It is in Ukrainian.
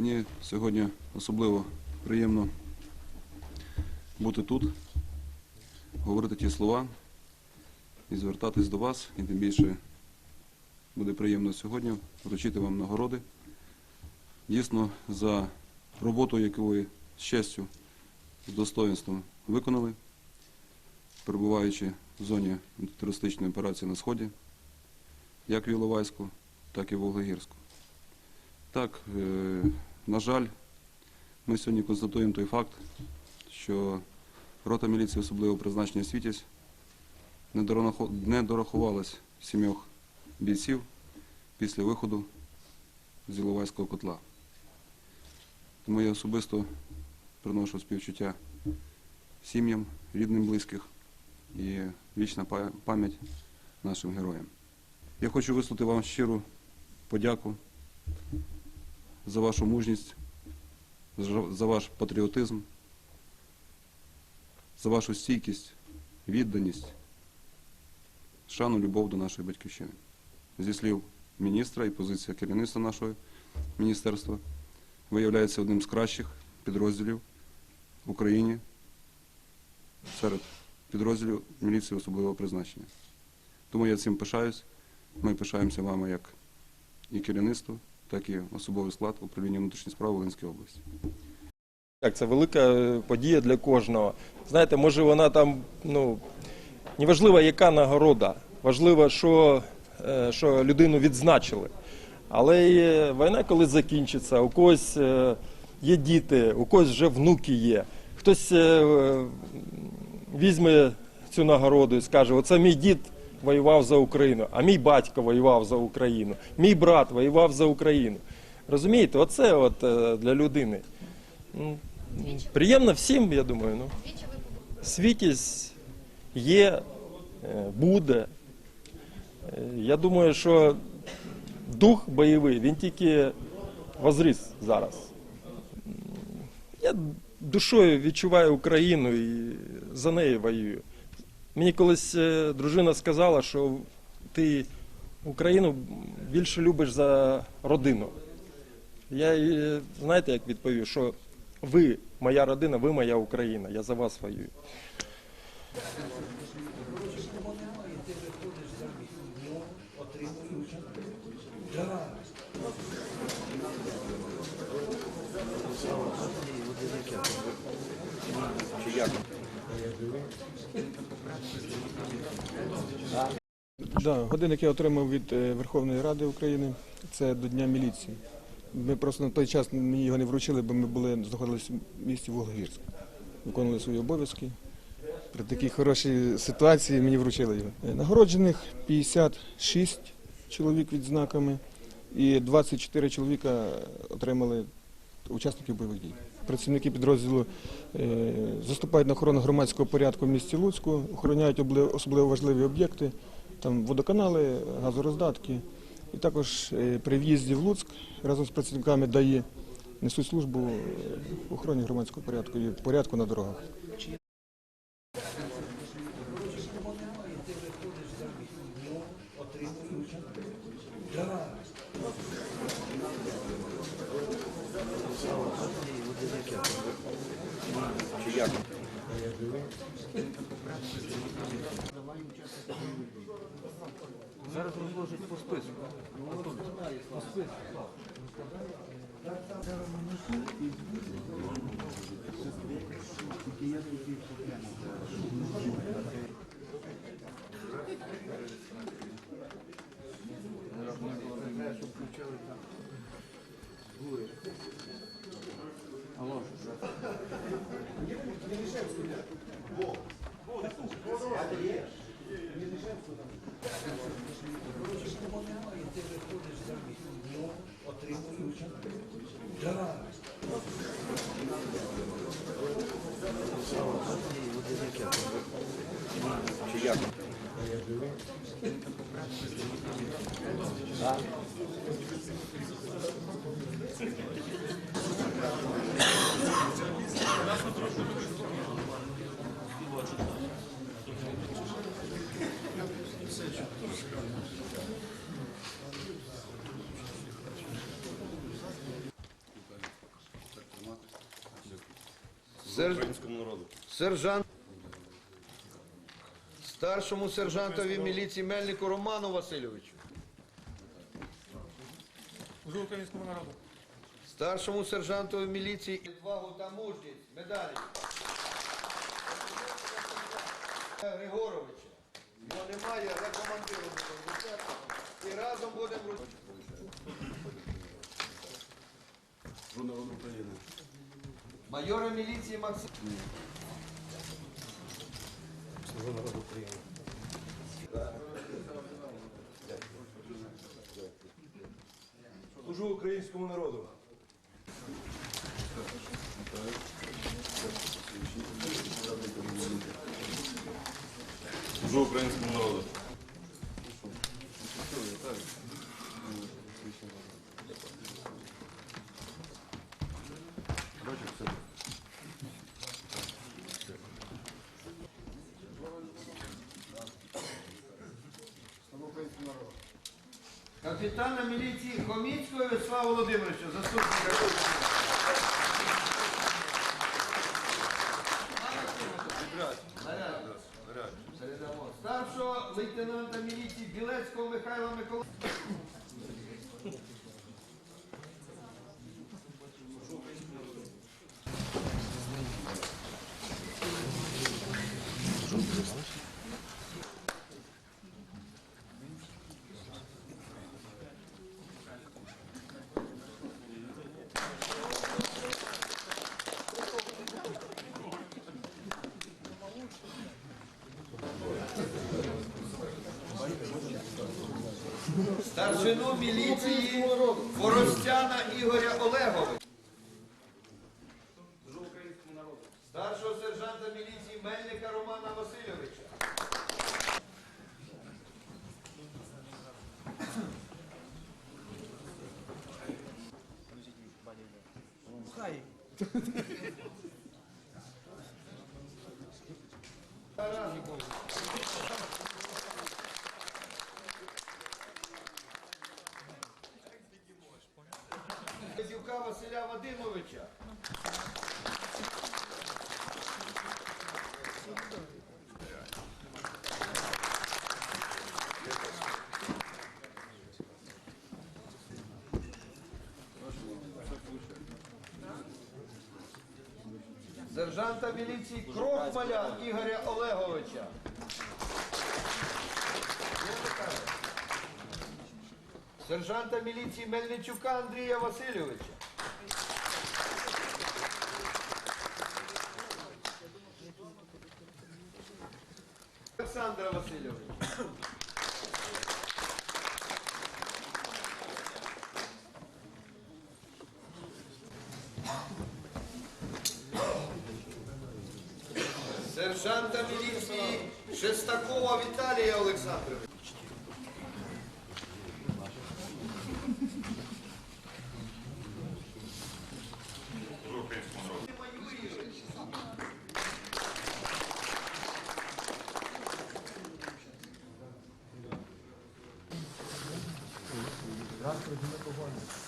Мені сьогодні особливо приємно бути тут, говорити ті слова і звертатись до вас, і тим більше буде приємно сьогодні вручити вам нагороди. Дійсно, за роботу, яку ви з честю, з достоинством виконали, перебуваючи в зоні антитерористичної операції на Сході, як в Іловайську, так і в Волгогірську. Так, е, на жаль, ми сьогодні констатуємо той факт, що рота міліції особливого призначення Світязь не дорахувалась сімьох бійців після виходу з Іловайського котла. Тому я особисто приношу співчуття сім'ям, рідним, близьких і вічна пам'ять нашим героям. Я хочу висловити вам щиру подяку за вашу мужність, за- ваш патріотизм, за вашу стійкість, відданість, шану, любов до нашої батьківщини. Зі слів міністра і позиція керівництва нашого міністерства виявляється одним з кращих підрозділів в Україні серед підрозділів міліції особливого призначення. Тому я цим пишаюсь. Ми пишаємося вами як і керівництво, так і особовий склад управління внутрішніх справ Волинської області. Так, це велика е, подія для кожного. Знаєте, може вона там, ну, неважливо, яка нагорода, важливо, що, е, що людину відзначили. Але війна, коли закінчиться, у когось е, є діти, у когось вже внуки є. Хтось е, візьме цю нагороду і скаже, оце мій дід воював за Україну, а мій батько воював за Україну, мій брат воював за Україну. Розумієте, оце от е, для людини. Ну, Приємно всім, я думаю. Ну. Світість є, е, буде. Е, Я думаю, що дух бойовий, він тільки возріс зараз. Я душою відчуваю Україну і за неї воюю. Мені колись е, дружина сказала, що ти Україну більше любиш за родину. Я е, знаєте, як відповів, що ви моя родина, ви моя Україна, я за вас воюю. Да, годинник я отримав від е, Верховної Ради України. Це до Дня міліції. Ми просто на той час мені його не вручили, бо ми були знаходилися в місті Волгогірськ. Виконували свої обов'язки. При такій хорошій ситуації мені вручили його. Е, Нагороджених 56 чоловік відзнаками і 24 чоловіка отримали учасників бойових дій. Працівники підрозділу е, заступають на охорону громадського порядку в місті Луцьку, охороняють особливо важливі об'єкти, там водоканали, газороздатки. І також е, при в'їзді в Луцьк разом з працівниками ДАІ несуть службу е, охороні громадського порядку і порядку на дорогах. Зараз розложить по списку. По списку. Алло. Чи Сер... Сержант. Старшому сержантові міліції Мельнику Роману Васильовичу. Служу українському народу. Старшому сержантові міліції відвагу та мужність. Медалі. Григоровича. Його немає, але вручати. І разом будемо народу України. Майора міліції Максим. Служу українському народу. Служу українському народу. Капітана міліції Хоміцького Вячеслава Володимировича, заступника. Старшого лейтенанта міліції Білецького Михайла Миколаївича. Старшину міліції Форостяна Ігоря Олеговича. Старшого сержанта міліції Мельника Романа Васильовича. Федюка Василя Вадимовича. Сержанта міліції Крохмаля Ігоря Олеговича. Сержанта міліції Мельничука Андрія Васильовича. Олександра Васильовича. сержанта міліції Шестакова Віталія Олександровича. Здравствуйте, мы погоняем.